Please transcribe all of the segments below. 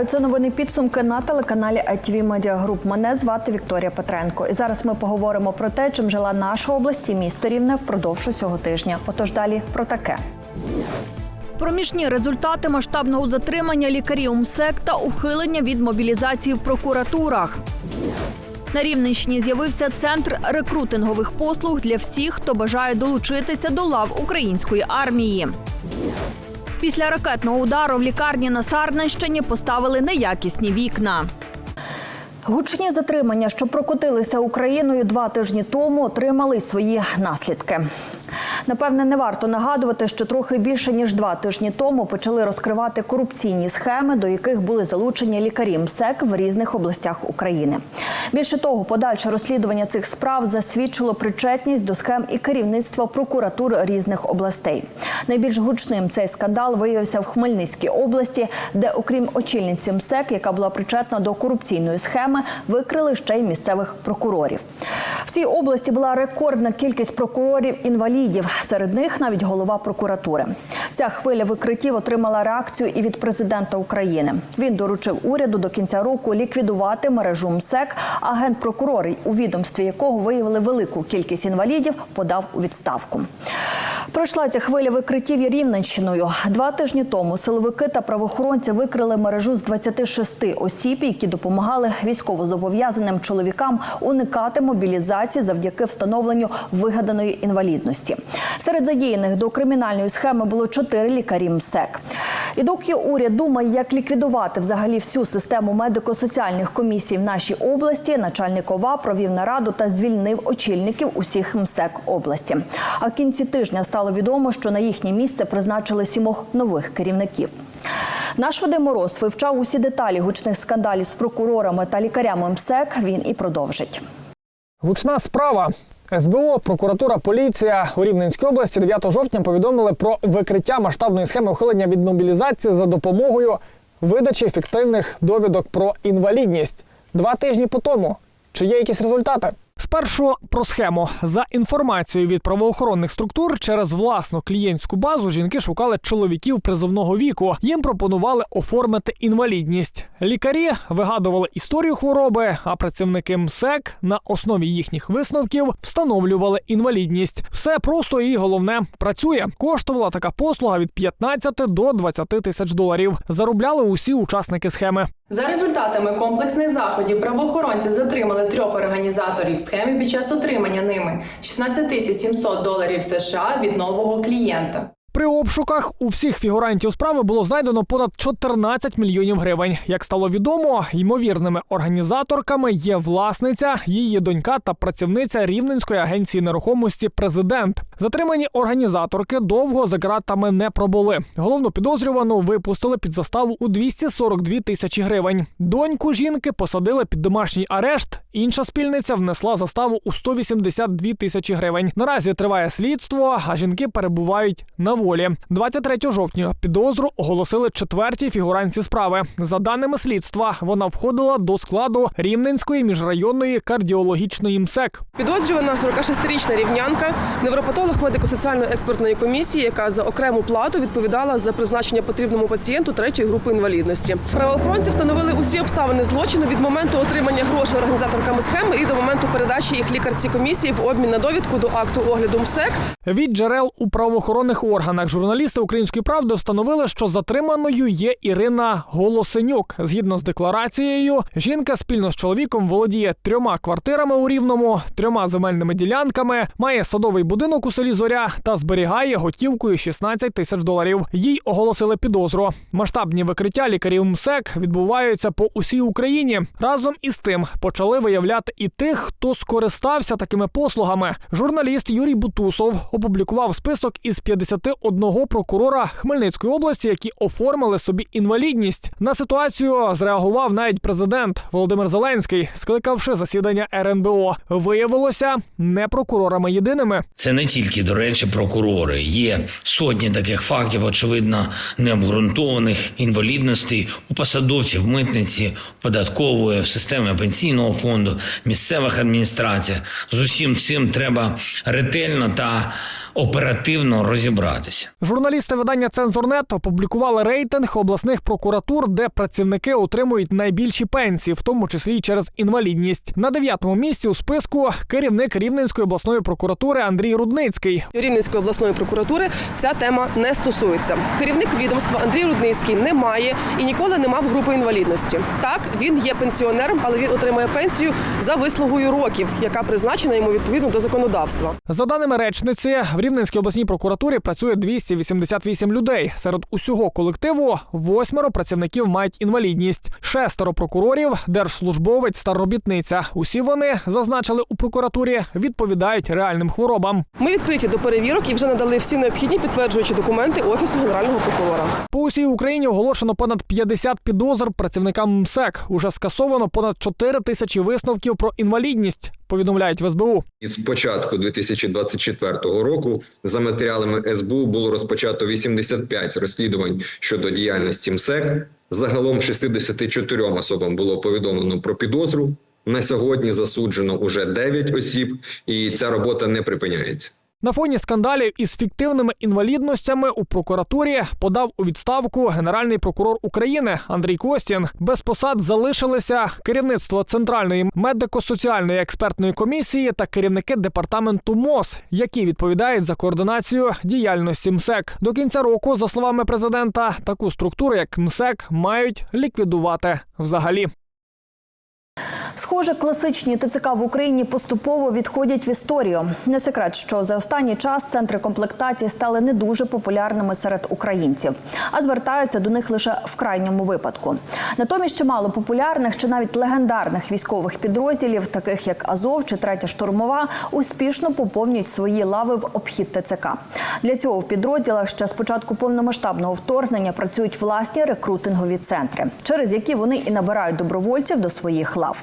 Вітаю, це новини підсумки на телеканалі ITV Media Group. Мене звати Вікторія Петренко. І зараз ми поговоримо про те, чим жила наша область і місто Рівне впродовж цього тижня. Отож далі про таке. Проміжні результати масштабного затримання лікарів МСЕК та ухилення від мобілізації в прокуратурах. На Рівненщині з'явився центр рекрутингових послуг для всіх, хто бажає долучитися до лав української армії. Після ракетного удару в лікарні на Сарненщині поставили неякісні вікна. Гучні затримання, що прокотилися Україною два тижні тому, отримали свої наслідки. Напевне, не варто нагадувати, що трохи більше ніж два тижні тому почали розкривати корупційні схеми, до яких були залучені лікарі МСЕК в різних областях України. Більше того, подальше розслідування цих справ засвідчило причетність до схем і керівництва прокуратур різних областей. Найбільш гучним цей скандал виявився в Хмельницькій області, де, окрім очільниці МСЕК, яка була причетна до корупційної схеми, викрили ще й місцевих прокурорів. В цій області була рекордна кількість прокурорів-інвалідів. Серед них навіть голова прокуратури. Ця хвиля викриттів отримала реакцію і від президента України. Він доручив уряду до кінця року ліквідувати мережу МСЕК. А генпрокурор, у відомстві якого виявили велику кількість інвалідів, подав у відставку. Пройшла ця хвиля викриттів і Рівненщиною. Два тижні тому силовики та правоохоронці викрили мережу з 26 осіб, які допомагали військовозобов'язаним чоловікам уникати мобілізації завдяки встановленню вигаданої інвалідності. Серед задіяних до кримінальної схеми було чотири лікарі МСЕК. І доки уряд думає, як ліквідувати взагалі всю систему медико-соціальних комісій в нашій області, начальник ОВА провів нараду та звільнив очільників усіх МСЕК області. А в кінці тижня стало відомо, що на їхнє місце призначили сімох нових керівників. Наш Вадим Мороз вивчав усі деталі гучних скандалів з прокурорами та лікарями МСЕК. Він і продовжить. Гучна справа. СБУ, прокуратура, поліція у Рівненській області 9 жовтня повідомили про викриття масштабної схеми ухилення від мобілізації за допомогою видачі фіктивних довідок про інвалідність. Два тижні по тому. Чи є якісь результати? Спершу про схему за інформацією від правоохоронних структур через власну клієнтську базу жінки шукали чоловіків призовного віку. Їм пропонували оформити інвалідність. Лікарі вигадували історію хвороби, а працівники МСЕК на основі їхніх висновків встановлювали інвалідність. Все просто і головне працює. Коштувала така послуга від 15 до 20 тисяч доларів. Заробляли усі учасники схеми. За результатами комплексних заходів правоохоронці затримали трьох організаторів схеми під час отримання ними 16 тисяч 700 доларів США від нового клієнта. При обшуках у всіх фігурантів справи було знайдено понад 14 мільйонів гривень. Як стало відомо, ймовірними організаторками є власниця, її донька та працівниця Рівненської агенції нерухомості Президент. Затримані організаторки довго за ґратами не пробули. Головну підозрювану випустили під заставу у 242 тисячі гривень. Доньку жінки посадили під домашній арешт. Інша спільниця внесла заставу у 182 тисячі гривень. Наразі триває слідство, а жінки перебувають на волі. 23 жовтня підозру оголосили четвертій фігуранці справи. За даними слідства, вона входила до складу Рівненської міжрайонної кардіологічної МСЕК. Підозрювана 46-річна рівнянка, невропатолог медико-соціальної експертної комісії, яка за окрему плату відповідала за призначення потрібному пацієнту третьої групи інвалідності. Правоохоронці встановили усі обставини злочину від моменту отримання грошей організаторками схеми і до моменту передачі їх лікарці комісії в обмін на довідку до акту огляду МСЕК. Від джерел у правоохоронних органах журналісти Української правди встановили, що затриманою є Ірина Голосенюк. Згідно з декларацією, жінка спільно з чоловіком володіє трьома квартирами у Рівному, трьома земельними ділянками, має садовий будинок у селі Зоря та зберігає готівкою 16 тисяч доларів. Їй оголосили підозру. Масштабні викриття лікарів МСЕК відбуваються по усій Україні. Разом із тим почали виявляти і тих, хто скористався такими послугами. Журналіст Юрій Бутусов опублікував список із 51 прокурора Хмельницької області, які оформили собі інвалідність. На ситуацію зреагував навіть президент Володимир Зеленський, скликавши засідання РНБО. Виявилося не прокурорами єдиними. Це не тільки, до речі, прокурори. Є сотні таких фактів, очевидно, необґрунтованих інвалідностей у посадовців, митниці, податкової, в системі пенсійного фонду, місцевих адміністраціях. З усім цим треба ретельно та оперативно розібратися. Журналісти видання Цензорнет опублікували рейтинг обласних прокуратур, де працівники отримують найбільші пенсії, в тому числі й через інвалідність. На дев'ятому місці у списку керівник Рівненської обласної прокуратури Андрій Рудницький. Рівненської обласної прокуратури ця тема не стосується. Керівник відомства Андрій Рудницький не має і ніколи не мав групи інвалідності. Так, він є пенсіонером, але він отримує пенсію за вислугою років, яка призначена йому відповідно до законодавства. За даними речниці, в Рівненській обласній прокуратурі працює 288 людей. Серед усього колективу восьмеро працівників мають інвалідність, шестеро прокурорів, держслужбовець та робітниця. Усі вони зазначили у прокуратурі, відповідають реальним хворобам. Ми відкриті до перевірок і вже надали всі необхідні підтверджуючі документи офісу генерального прокурора. По усій Україні оголошено понад 50 підозр працівникам МСЕК. Уже скасовано понад 4 тисячі висновків про інвалідність. Повідомляють в СБУ. З початку 2024 року за матеріалами СБУ було розпочато 85 розслідувань щодо діяльності МСЕК. Загалом 64 особам було повідомлено про підозру. На сьогодні засуджено уже 9 осіб, і ця робота не припиняється. На фоні скандалів із фіктивними інвалідностями у прокуратурі подав у відставку генеральний прокурор України Андрій Костін. Без посад залишилися керівництво центральної медико-соціальної експертної комісії та керівники департаменту МОЗ, які відповідають за координацію діяльності МСЕК. До кінця року, за словами президента, таку структуру, як МСЕК, мають ліквідувати взагалі. Схоже, класичні ТЦК в Україні поступово відходять в історію. Не секрет, що за останній час центри комплектації стали не дуже популярними серед українців, а звертаються до них лише в крайньому випадку. Натомість чимало популярних чи навіть легендарних військових підрозділів, таких як Азов чи Третя штурмова, успішно поповнюють свої лави в обхід ТЦК. Для цього в підрозділах ще з початку повномасштабного вторгнення працюють власні рекрутингові центри, через які вони і набирають добровольців до своїх лав.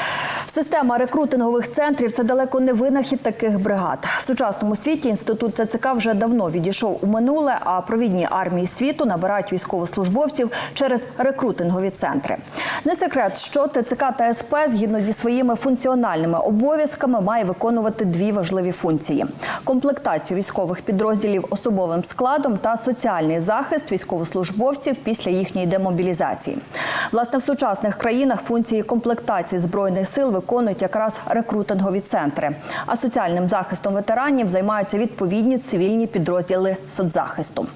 Система рекрутингових центрів це далеко не винахід таких бригад. В сучасному світі інститут ТЦК вже давно відійшов у минуле, а провідні армії світу набирають військовослужбовців через рекрутингові центри. Не секрет, що ТЦК та СП згідно зі своїми функціональними обов'язками має виконувати дві важливі функції: комплектацію військових підрозділів особовим складом та соціальний захист військовослужбовців після їхньої демобілізації. Власне, в сучасних країнах функції комплектації збройних сил виконують якраз рекрутингові центри. А соціальним захистом ветеранів займаються відповідні цивільні підрозділи соцзахисту.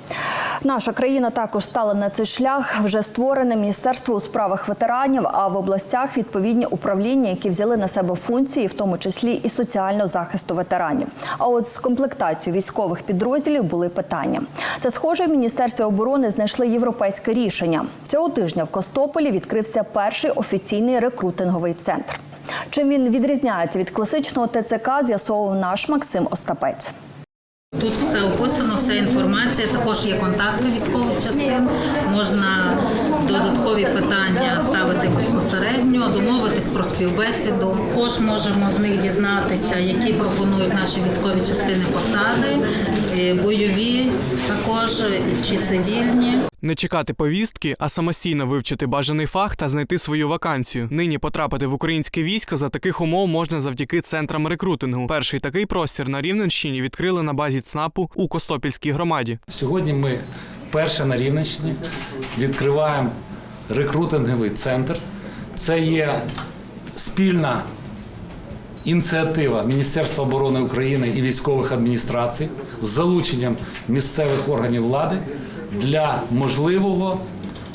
Наша країна також стала на цей шлях. Вже створене міністерство у справах ветеранів, а в областях відповідні управління, які взяли на себе функції, в тому числі і соціального захисту ветеранів. А от з комплектацією військових підрозділів були питання. Та схоже, в міністерстві оборони знайшли європейське рішення. Цього тижня в Костополі відкрився перший офіційний рекрутинговий центр. Чим він відрізняється від класичного ТЦК, з'ясовував наш Максим Остапець. Тут все описано, вся інформація. Також є контакти військових частин. Можна додаткові питання ставити безпосередньо, домовитись про співбесіду. Також можемо з них дізнатися, які пропонують наші військові частини посади, е, бойові також чи цивільні. Не чекати повістки, а самостійно вивчити бажаний фах та знайти свою вакансію. Нині потрапити в українське військо за таких умов можна завдяки центрам рекрутингу. Перший такий простір на Рівненщині відкрили на базі ЦНАПу у Костопільській громаді. Сьогодні ми перше на Рівненщині відкриваємо рекрутинговий центр. Це є спільна ініціатива Міністерства оборони України і військових адміністрацій з залученням місцевих органів влади для можливого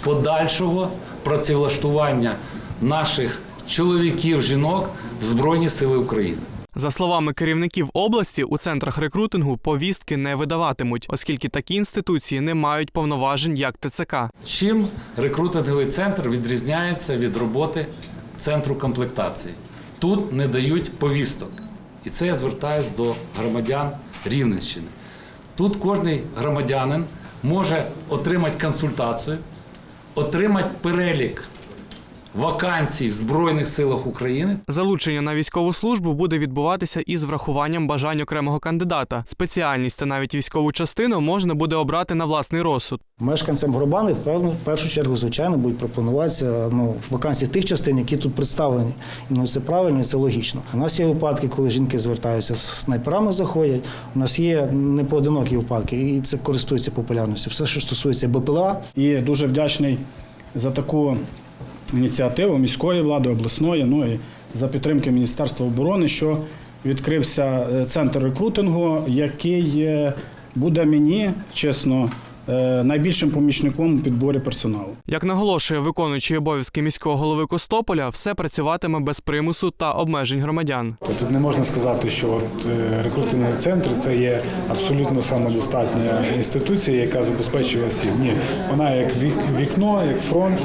подальшого працевлаштування наших чоловіків, жінок в Збройні Сили України. За словами керівників області, у центрах рекрутингу повістки не видаватимуть, оскільки такі інституції не мають повноважень як ТЦК. Чим рекрутинговий центр відрізняється від роботи центру комплектації? Тут не дають повісток. І це я звертаюся до громадян Рівненщини. Тут кожний громадянин може отримати консультацію, отримати перелік вакансій в Збройних силах України. Залучення на військову службу буде відбуватися із врахуванням бажань окремого кандидата. Спеціальність та навіть військову частину можна буде обрати на власний розсуд. Мешканцям певно, в першу чергу, звичайно, будуть пропонуватися ну, вакансії тих частин, які тут представлені. І, Ну, це правильно і це логічно. У нас є випадки, коли жінки звертаються з снайперами, заходять. У нас є непоодинокі випадки, і це користується популярністю. Все, що стосується БПЛА, І дуже вдячний за таку ініціативу міської влади, обласної, ну і за підтримки Міністерства оборони, що відкрився е, центр рекрутингу, який е, буде мені, чесно, найбільшим помічником у підборі персоналу. Як наголошує виконуючий обов'язки міського голови Костополя, все працюватиме без примусу та обмежень громадян. Тут не можна сказати, що от е, рекрутинговий центр це є абсолютно самодостатня інституція, яка забезпечує всіх. Ні, вона як вікно, як фронт.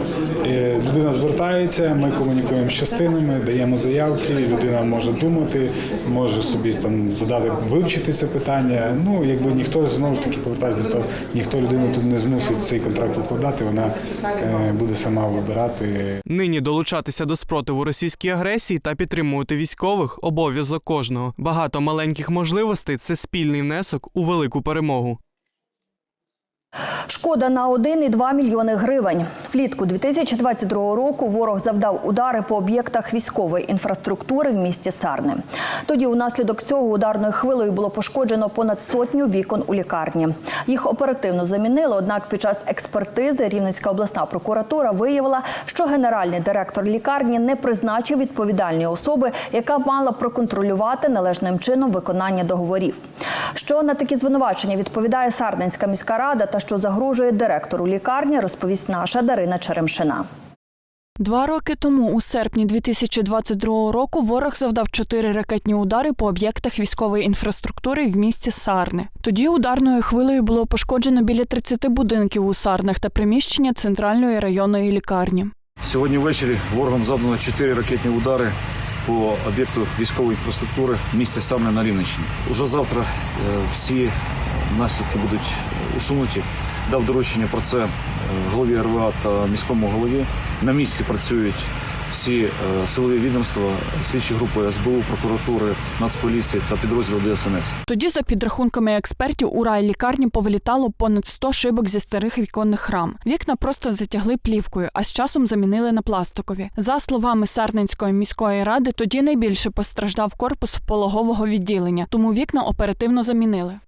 Е, Людина звертається, ми комунікуємо з частинами, даємо заявки. Людина може думати, може собі там задати вивчити це питання. Ну якби ніхто знову ж таки повертається до того, ніхто людину тут не змусить цей контракт укладати. Вона е, буде сама вибирати. Нині долучатися до спротиву російській агресії та підтримувати військових обов'язок кожного. Багато маленьких можливостей це спільний внесок у велику перемогу. Шкода на 1,2 мільйони гривень. Влітку 2022 року ворог завдав удари по об'єктах військової інфраструктури в місті Сарни. Тоді унаслідок цього ударною хвилею було пошкоджено понад сотню вікон у лікарні. Їх оперативно замінили, однак під час експертизи Рівненська обласна прокуратура виявила, що генеральний директор лікарні не призначив відповідальної особи, яка мала проконтролювати належним чином виконання договорів. Що на такі звинувачення відповідає Сарненська міська рада та що загрожує директору лікарні, розповість наша Дарина Черемшина. Два роки тому, у серпні 2022 року, ворог завдав чотири ракетні удари по об'єктах військової інфраструктури в місті Сарни. Тоді ударною хвилею було пошкоджено біля 30 будинків у Сарнах та приміщення центральної районної лікарні. Сьогодні ввечері ворогом завдано чотири ракетні удари по об'єкту військової інфраструктури в місті Сарне на Рівненщині. Уже завтра е, всі наслідки будуть усунуті. Дав доручення про це е, голові РВА та міському голові. На місці працюють всі е, силові відомства, слідчі групи СБУ, прокуратури, Нацполіції та підрозділи ДСНС. Тоді, за підрахунками експертів, у рай лікарні повилітало понад 100 шибок зі старих віконних рам. Вікна просто затягли плівкою, а з часом замінили на пластикові. За словами Сарненської міської ради, тоді найбільше постраждав корпус пологового відділення, тому вікна оперативно замінили.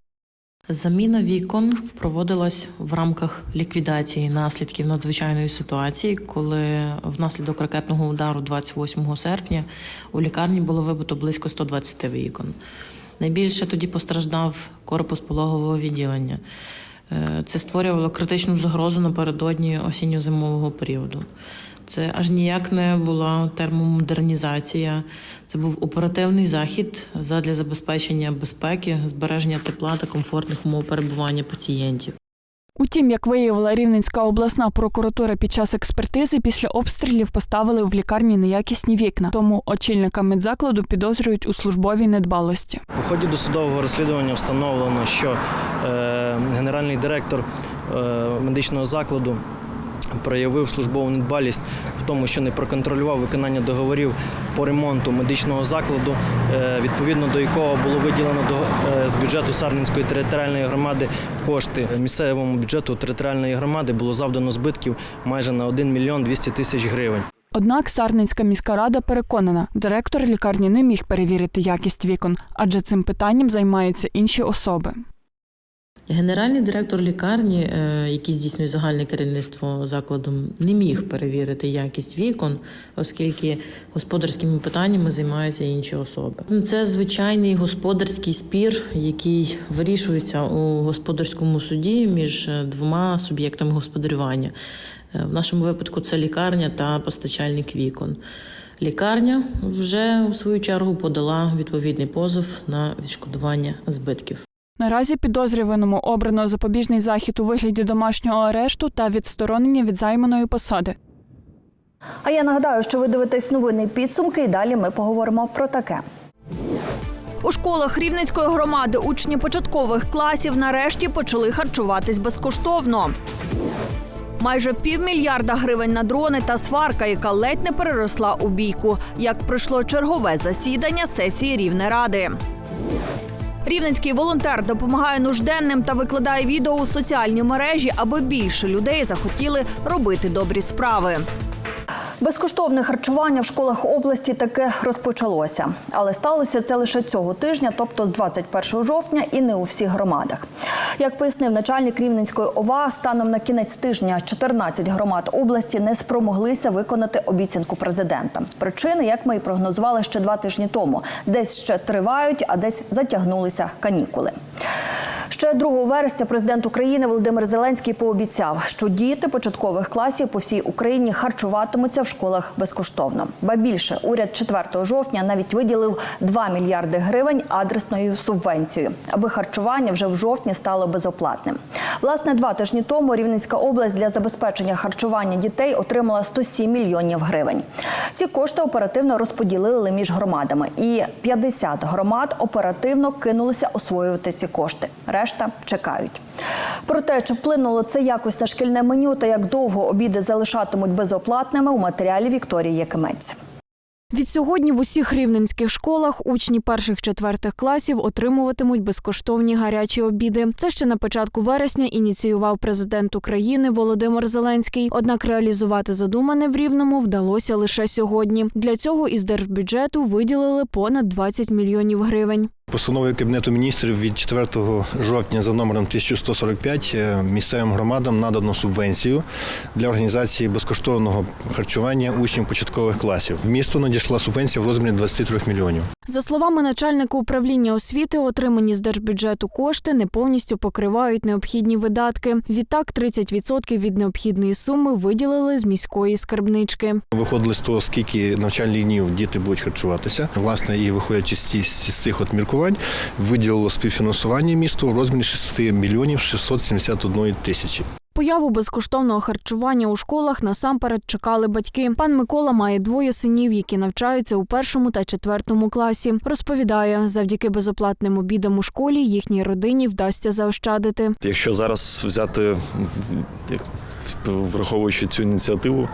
Заміна вікон проводилась в рамках ліквідації наслідків надзвичайної ситуації, коли внаслідок ракетного удару 28 серпня у лікарні було вибито близько 120 вікон. Найбільше тоді постраждав корпус пологового відділення. Е, Це створювало критичну загрозу напередодні осінньо-зимового періоду. Це аж ніяк не була термомодернізація. Це був оперативний захід задля забезпечення безпеки, збереження тепла та комфортних умов перебування пацієнтів. Утім, як виявила Рівненська обласна прокуратура під час експертизи, після обстрілів поставили в лікарні неякісні вікна. Тому очільника медзакладу підозрюють у службовій недбалості. У ході досудового розслідування встановлено, що е, генеральний директор е, медичного закладу проявив службову недбалість в тому, що не проконтролював виконання договорів по ремонту медичного закладу, е, відповідно до якого було виділено е, з бюджету Сарненської територіальної громади кошти. Місцевому бюджету територіальної громади було завдано збитків майже на 1 мільйон 200 тисяч гривень. Однак Сарненська міська рада переконана, директор лікарні не міг перевірити якість вікон, адже цим питанням займаються інші особи. Генеральний директор лікарні, е, який здійснює загальне керівництво закладом, не міг перевірити якість вікон, оскільки господарськими питаннями займаються інші особи. Це звичайний господарський спір, який вирішується у господарському суді між е, двома суб'єктами господарювання. Е, В нашому випадку це лікарня та постачальник вікон. Лікарня вже у свою чергу подала відповідний позов на відшкодування збитків. Наразі підозрюваному обрано запобіжний захід у вигляді домашнього арешту та відсторонення від займаної посади. А я нагадаю, що ви дивитесь новини підсумки, і далі ми поговоримо про таке. У школах Рівненської громади учні початкових класів нарешті почали харчуватись безкоштовно. Майже півмільярда гривень на дрони та сварка, яка ледь не переросла у бійку, як пройшло чергове засідання сесії Рівнеради. Рівненський волонтер допомагає нужденним та викладає відео у соціальні мережі, аби більше людей захотіли робити добрі справи. Безкоштовне харчування в школах області таки розпочалося, але сталося це лише цього тижня, тобто з 21 жовтня, і не у всіх громадах. Як пояснив начальник Рівненської ОВА, станом на кінець тижня 14 громад області не спромоглися виконати обіцянку президента. Причини, як ми і прогнозували ще два тижні тому, десь ще тривають, а десь затягнулися канікули. Ще 2 вересня президент України Володимир Зеленський пообіцяв, що діти початкових класів по всій Україні харчуватимуться в школах безкоштовно. Ба більше уряд 4 жовтня навіть виділив 2 мільярди гривень адресною субвенцією, аби харчування вже в жовтні стало безоплатним. Власне, два тижні тому Рівненська область для забезпечення харчування дітей отримала 107 мільйонів гривень. Ці кошти оперативно розподілили між громадами, і 50 громад оперативно кинулися освоювати ці кошти. Решта чекають. Про те, чи вплинуло це якось на шкільне меню та як довго обіди залишатимуть безоплатними у матеріалі Вікторії Якимець. Відсьогодні в усіх рівненських школах учні перших-четвертих класів отримуватимуть безкоштовні гарячі обіди. Це ще на початку вересня ініціював президент України Володимир Зеленський. Однак реалізувати задумане в Рівному вдалося лише сьогодні. Для цього із держбюджету виділили понад 20 мільйонів гривень. Постановою Кабінету міністрів від 4 жовтня за номером 1145 е, місцевим громадам надано субвенцію для організації безкоштовного харчування учнів початкових класів. В місто надійшла субвенція в розмірі 23 мільйонів. За словами начальника управління освіти, отримані з держбюджету кошти не повністю покривають необхідні видатки. Відтак, 30% від необхідної суми виділили з міської скарбнички. Виходили з того, скільки навчальних днів діти будуть харчуватися. Власне, і виходячи з цих от міркувань, виділило співфінансування місту розмірі 6 мільйонів 671 тисячі. Появу безкоштовного харчування у школах насамперед чекали батьки. Пан Микола має двоє синів, які навчаються у першому та четвертому класі. Розповідає, завдяки безоплатним обідам у школі їхній родині вдасться заощадити. Якщо зараз взяти, враховуючи цю ініціативу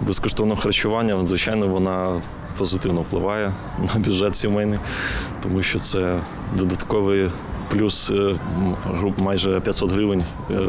безкоштовного харчування, звичайно, вона позитивно впливає на бюджет сімейний, тому що це додатковий плюс е, майже 500 гривень е,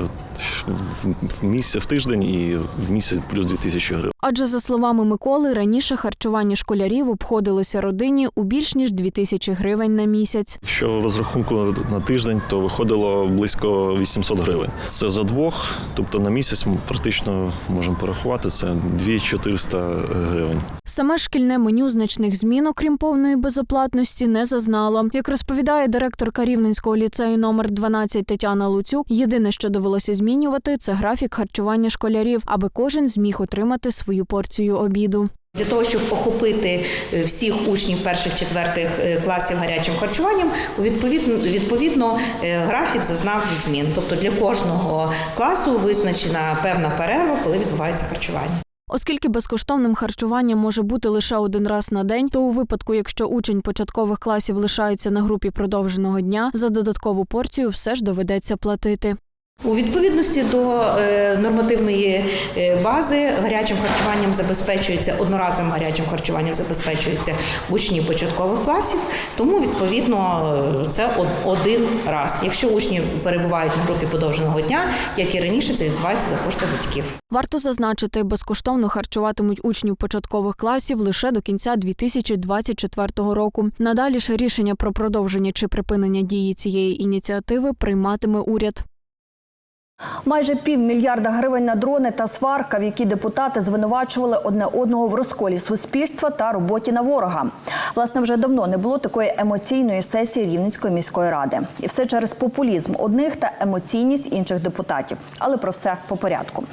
в- місяць в тиждень і в місяць плюс 2000 гривень. Адже за словами Миколи, раніше харчування школярів обходилося родині у більш ніж 2 тисячі гривень на місяць. Якщо в розрахунку на тиждень, то виходило близько 800 гривень. Це за двох, тобто на місяць ми практично можемо порахувати це 2400 гривень. Саме шкільне меню значних змін, окрім повної безоплатності, не зазнало. Як розповідає директорка Рівненського ліцею номер 12 Тетяна Луцюк, єдине, що довелося змінювати, це графік харчування школярів, аби кожен зміг отримати свою порцію обіду. Для того, щоб охопити е, всіх учнів перших четвертих е, класів гарячим харчуванням, відповідно, відповідно е, графік зазнав змін. Тобто для кожного класу визначена певна перерва, коли відбувається харчування. Оскільки безкоштовним харчуванням може бути лише один раз на день, то у випадку, якщо учень початкових класів лишається на групі продовженого дня, за додаткову порцію все ж доведеться платити. У відповідності до е, нормативної е, бази гарячим харчуванням забезпечується одноразовим гарячим харчуванням забезпечується учні початкових класів, тому відповідно е, це один раз. Якщо учні перебувають на групі подовженого дня, як і раніше, це відбувається за кошти батьків. Варто зазначити, безкоштовно харчуватимуть учнів початкових класів лише до кінця 2024 року. Надалі ж рішення про продовження чи припинення дії цієї ініціативи прийматиме уряд. Майже півмільярда гривень на дрони та сварка, в які депутати звинувачували одне одного в розколі суспільства та роботі на ворога. Власне, вже давно не було такої емоційної сесії Рівненської міської ради, і все через популізм одних та емоційність інших депутатів. Але про все по порядку.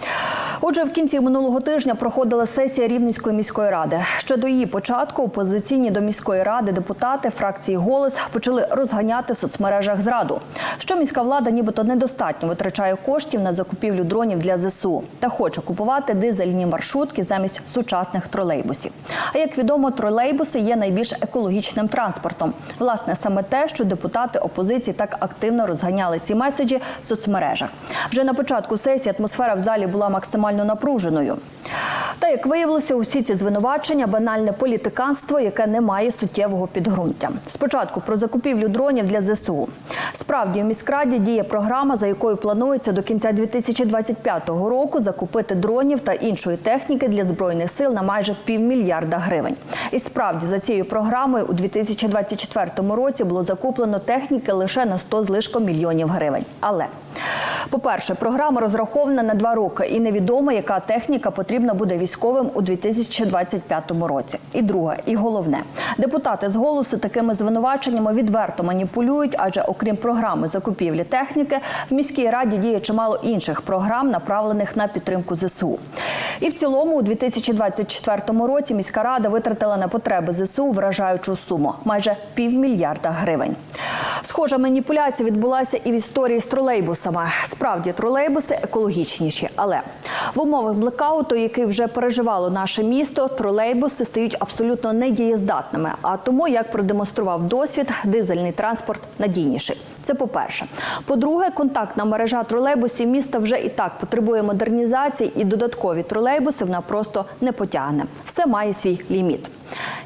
Отже, в кінці минулого тижня проходила сесія Рівненської міської ради. Ще до її початку опозиційні до міської ради депутати фракції Голос почали розганяти в соцмережах зраду. Що міська влада, нібито недостатньо витрачає коштів на закупівлю дронів для ЗСУ та хоче купувати дизельні маршрутки замість сучасних тролейбусів. А як відомо, тролейбуси є найбільш екологічним транспортом. Власне, саме те, що депутати опозиції так активно розганяли ці меседжі в соцмережах. Вже на початку сесії атмосфера в залі була максимально напруженою. Та як виявилося, усі ці звинувачення банальне політиканство, яке не має суттєвого підґрунтя. Спочатку про закупівлю дронів для ЗСУ. Справді у міськраді діє програма, за якою планується до кінця 2025 року закупити дронів та іншої техніки для збройних сил на майже півмільярда гривень. І справді за цією програмою у 2024 році було закуплено техніки лише на 100 з лишком мільйонів гривень. Але по-перше, програма розрахована на два роки, і невідомо, яка техніка потрібна буде військовим у 2025 році. І друге, і головне, депутати з голосу такими звинуваченнями відверто маніпулюють, адже окрім програми закупівлі техніки, в міській раді діє чимало інших програм, направлених на підтримку ЗСУ. І в цілому, у 2024 році міська рада витратила на потреби ЗСУ вражаючу суму майже півмільярда гривень. Схожа маніпуляція відбулася і в історії з тролейбусами. Справді, тролейбуси екологічніші, але в умовах блекауту, який вже переживало наше місто, тролейбуси стають абсолютно недієздатними. А тому, як продемонстрував досвід, дизельний транспорт надійніший. Це по-перше. По-друге, контактна мережа тролейбусів міста вже і так потребує модернізації, і додаткові тролейбуси вона просто не потягне. Все має свій ліміт.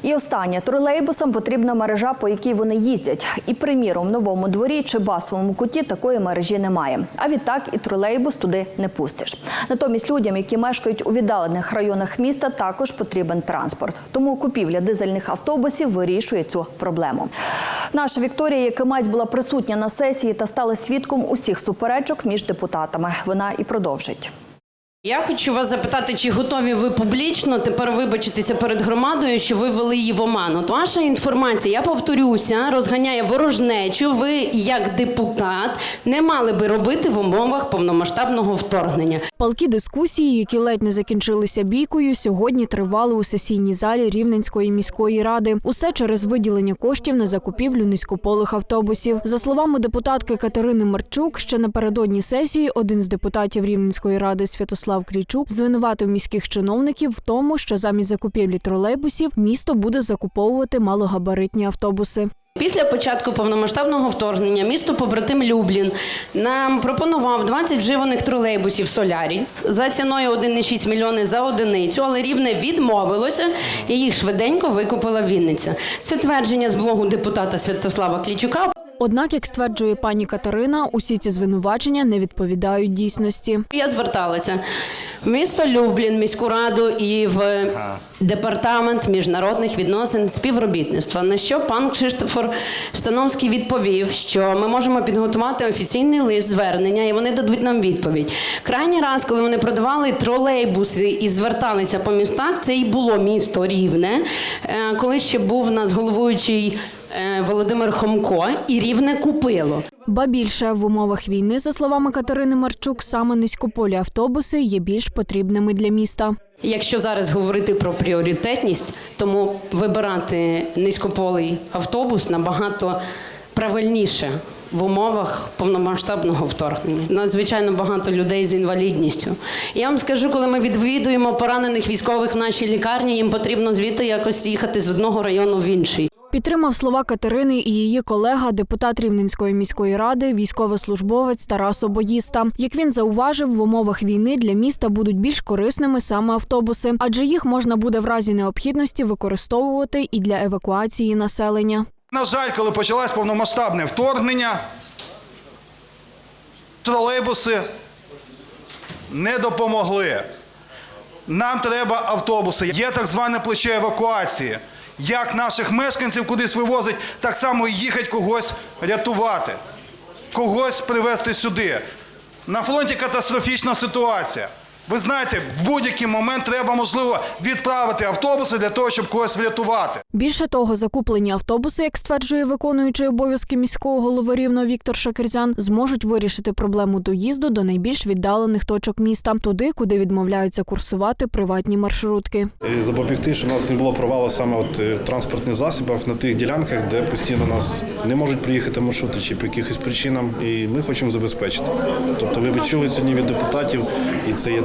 І останнє тролейбусам потрібна мережа, по якій вони їздять. І приміром, в новому дворі чи басовому куті такої мережі немає. А відтак і тролейбус туди не пустиш. Натомість людям, які мешкають у віддалених районах міста, також потрібен транспорт. Тому купівля дизельних автобусів вирішує цю проблему. Наша Вікторія Якимець була присутня на сесії та стала свідком усіх суперечок між депутатами. Вона і продовжить. Я хочу вас запитати, чи готові ви публічно тепер вибачитися перед громадою, що ви вели її в оману? От ваша інформація, я повторюся, розганяє ворожнечу. Ви, як депутат, не мали би робити в умовах повномасштабного вторгнення. Палкі дискусії, які ледь не закінчилися бійкою, сьогодні тривали у сесійній залі Рівненської міської ради. Усе через виділення коштів на закупівлю низькополих автобусів. За словами депутатки Катерини Марчук, ще напередодні сесії один з депутатів Рівненської ради Святослав Крічук звинуватив міських чиновників в тому, що замість закупівлі тролейбусів місто буде закуповувати малогабаритні автобуси. Після початку повномасштабного вторгнення місто побратим Люблін нам пропонував 20 вживаних тролейбусів Соляріс за ціною 1,6 мільйони за одиницю, але рівне відмовилося і їх швиденько викупила Вінниця. Це твердження з блогу депутата Святослава Клічука. Однак, як стверджує пані Катерина, усі ці звинувачення не відповідають дійсності. Я зверталася в місто Люблін, міську раду і в департамент міжнародних відносин співробітництва. На що пан Кшиштофор Становський відповів, що ми можемо підготувати офіційний лист звернення, і вони дадуть нам відповідь. Крайній раз, коли вони продавали тролейбуси і зверталися по містах, це і було місто Рівне, е, коли ще був у нас головуючий. Е, Володимир Хомко і рівне купило. Ба більше в умовах війни, за словами Катерини Марчук, саме низькополі автобуси є більш потрібними для міста. Якщо зараз говорити про пріоритетність, тому вибирати низькополий автобус набагато правильніше в умовах повномасштабного вторгнення. Надзвичайно багато людей з інвалідністю. Я вам скажу, коли ми відвідуємо поранених військових в нашій лікарні, їм потрібно звідти якось їхати з одного району в інший. Підтримав слова Катерини і її колега, депутат Рівненської міської ради, військовослужбовець Тарас Обоїста. Як він зауважив, в умовах війни для міста будуть більш корисними саме автобуси, адже їх можна буде в разі необхідності використовувати і для евакуації населення. На жаль, коли почалось повномасштабне вторгнення, тролейбуси не допомогли. Нам треба автобуси. Є так зване плече евакуації. Як наших мешканців кудись вивозить, так само і їхати когось рятувати, когось привезти сюди. На фронті катастрофічна ситуація. Ви знаєте, в будь-який момент треба, можливо, відправити автобуси для того, щоб когось врятувати. Більше того, закуплені автобуси, як стверджує виконуючий обов'язки міського голови рівного Віктор Шакерзян, зможуть вирішити проблему доїзду до найбільш віддалених точок міста, туди, куди відмовляються курсувати приватні маршрутки. Запобігти, щоб у нас не було провалу саме от е, в транспортних засобах на тих ділянках, де постійно нас не можуть приїхати маршрути чи по якихось причинам. І ми хочемо забезпечити. Тобто, ви чули сьогодні від депутатів, і це є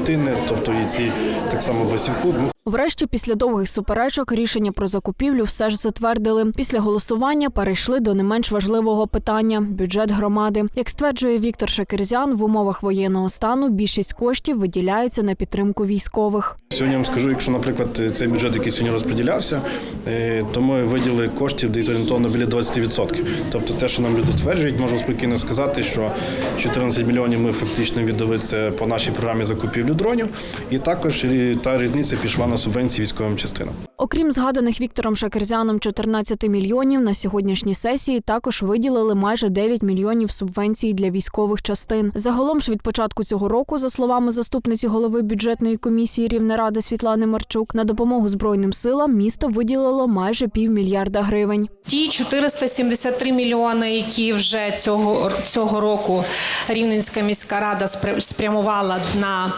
тобто і ці так само басівку. Врешті, після довгих суперечок, рішення про закупівлю все ж затвердили. Після голосування перейшли до не менш важливого питання бюджет громади. Як стверджує Віктор Шакерзян, в умовах воєнного стану більшість коштів виділяються на підтримку військових. Сьогодні вам скажу, якщо, наприклад, цей бюджет, який сьогодні розподілявся, е, то ми виділили коштів десь орієнтовно біля 20%. Тобто те, що нам люди стверджують, можу спокійно сказати, що 14 мільйонів ми фактично віддали це по нашій програмі закупівлі дронів, і також е, та різниця пішла субвенції військовим частинам. Окрім згаданих Віктором Шакерзяном 14 мільйонів, на сьогоднішній сесії також виділили майже 9 мільйонів субвенцій для військових частин. Загалом ж від початку цього року, за словами заступниці голови бюджетної комісії Рівнеради Світлани Марчук, на допомогу збройним силам місто виділило майже півмільярда гривень. Ті 473 мільйони, які вже цього, цього року Рівненська міська рада спря- спрямувала на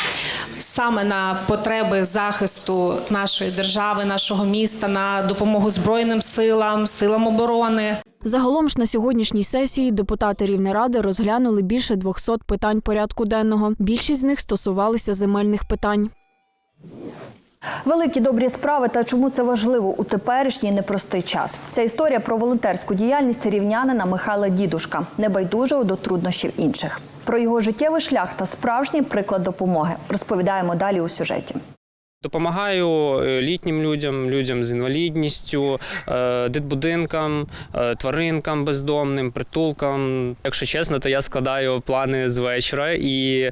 саме на потреби захисту нашої держави, нашого міста, на допомогу збройним силам, силам оборони. Загалом ж на сьогоднішній сесії депутати Рівнеради розглянули більше 200 питань порядку денного. Більшість з них стосувалися земельних питань. Великі добрі справи та чому це важливо у теперішній непростий час. Ця історія про волонтерську діяльність рівнянина Михайла Дідушка, небайдужого до труднощів інших. Про його життєвий шлях та справжній приклад допомоги розповідаємо далі у сюжеті. Допомагаю е, літнім людям, людям з інвалідністю, е, дитбудинкам, е, тваринкам бездомним, притулкам. Якщо чесно, то я складаю плани з вечора і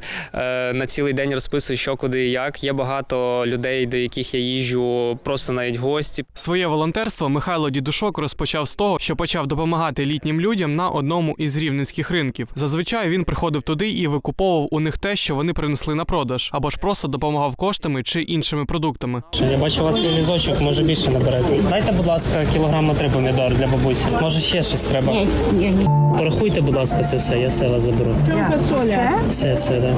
на цілий день розписую, що куди і як. Є багато людей, до яких я їжджу, просто навіть гості. Своє волонтерство Михайло Дідушок розпочав з того, що почав допомагати літнім людям на одному із рівненських ринків. Зазвичай він приходив туди і викуповував у них те, що вони принесли на продаж, або ж просто допомагав коштами чи іншими продуктами. Я бачу, у вас є візочок, може більше наберете. Дайте, будь ласка, кілограма три помідор для бабусі. Може ще щось треба. Порахуйте, будь ласка, це все, я все вас заберу. Все, все, так.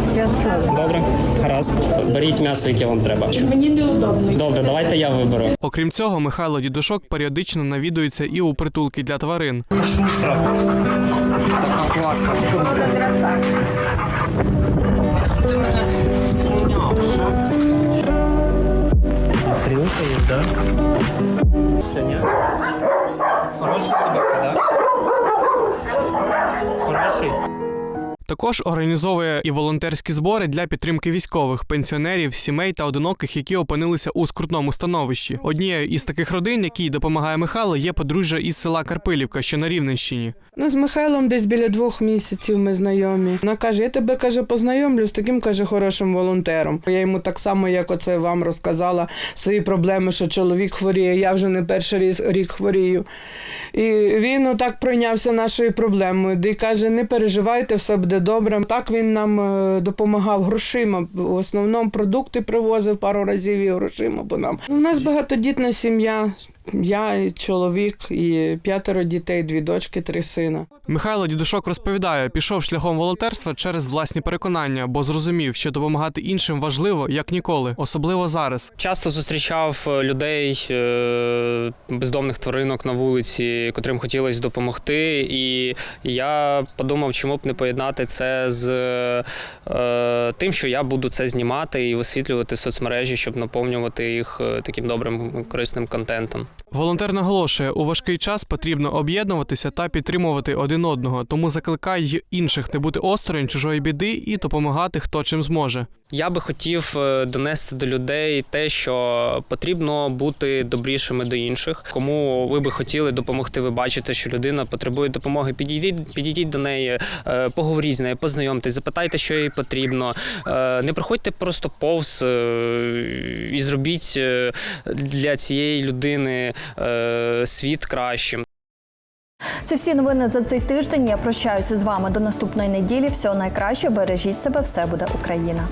Добре, гаразд. Беріть м'ясо, яке вам треба. Мені неудобно. Добре, давайте я виберу. Окрім цього, Михайло Дідушок періодично навідується і у притулки для тварин. Шустра. Така класна. Є, да? Сеня. Хороший собака, да? Хороший. Також організовує і волонтерські збори для підтримки військових, пенсіонерів, сімей та одиноких, які опинилися у скрутному становищі. Однією із таких родин, якій допомагає Михайло, є подружжя із села Карпилівка, що на Рівненщині. Ну, з Михайлом десь біля двох місяців ми знайомі. Вона каже: я тебе каже, познайомлю з таким каже хорошим волонтером. Я йому так само, як оце вам розказала свої проблеми, що чоловік хворіє. Я вже не перший рік, хворію. І він отак пройнявся нашою проблемою. І каже: не переживайте, все буде добре. Так він нам е, допомагав грошима. В основному продукти привозив пару разів і грошима Бо нам. У нас багатодітна сім'я. Я чоловік, і п'ятеро дітей, дві дочки, три сина. Михайло Дідушок розповідає, пішов шляхом волонтерства через власні переконання, бо зрозумів, що допомагати іншим важливо як ніколи, особливо зараз. Часто зустрічав е, людей, е, бездомних тваринок на вулиці, котрим хотілося допомогти. І я подумав, чому б не поєднати це з е, тим, що я буду це знімати і висвітлювати соцмережі, щоб наповнювати їх таким добрим корисним контентом. Волонтер наголошує, у важкий час потрібно об'єднуватися та підтримувати один одного, тому закликає інших не бути осторонь чужої біди і допомагати хто чим зможе. Я би хотів е, донести до людей те, що потрібно бути добрішими до інших. Кому ви би хотіли допомогти, ви бачите, що людина потребує допомоги. Підійдіть, підійдіть до неї, е, поговоріть з нею, познайомтесь, запитайте, що їй потрібно. Е, Не проходьте просто повз і зробіть для цієї людини е, світ кращим. Це всі новини за цей тиждень. Я прощаюся з вами до наступної неділі. Всього найкраще. Бережіть себе, все буде Україна.